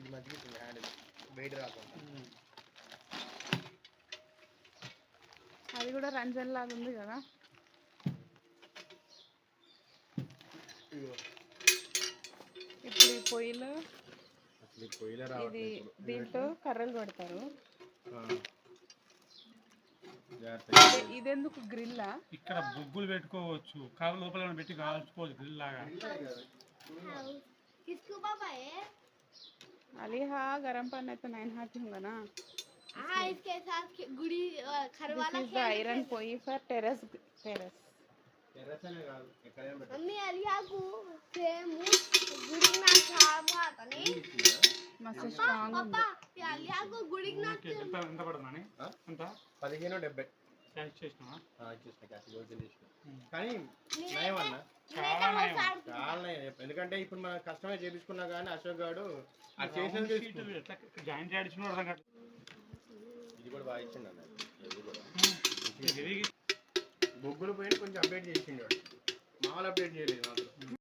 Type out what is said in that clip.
మంచిగా ఇస్తుంది handle wait రాకుండా. అది కూడా రంజన్ లాగా ఉంది కదా. ఇప్పుడు ఈ పొయ్యిలో ఇది. దీంట్లో కర్రలు పెడతారు ఇది- ఇదెందుకు గ్రిల్లా? ఇక్కడ బొగ్గులు పెట్టుకోవచ్చు. కాలు లోపల పెట్టి కాల్చుకోవచ్చు గ్రిల్ లాగా. किसको पापा है अली हाँ गरम पानी तो नहीं हाथी होगा ना हाँ इसके साथ खे- गुड़ी अ, खर दिस वाला इज द आयरन पोई फॉर टेरेस टेरेस టెర్రస్ అనే కాదు ఎక్కడైనా పెట్టు. मम्मी अलिया को सेम गुड़ी ना खावा तने मस्त स्ट्रांग पापा ये अलिया को गुड़ी ना ఓకే, ఎంత ఎంత పడుతుందని ఆ? ఎంత పదిహేను డెబ్బై క్యాష్ చేసినావా ఆ, ఇచ్చేసిన క్యాష్ రోజులు చేసిన కానీ నయం అన్న చాలా ఎందుకంటే ఇప్పుడు మనం కష్టమే చేపించుకున్నా కానీ అశోక్ గారు ఆ చేసిన జాయిన్ ఇది కూడా బాగా ఇచ్చిండు అన్న ఇది కూడా. హెవీ బొగ్గులు పోయి కొంచెం అప్డేట్ చేసిండు. మామూలు అప్డేట్ చేయలేదు మాత్రం.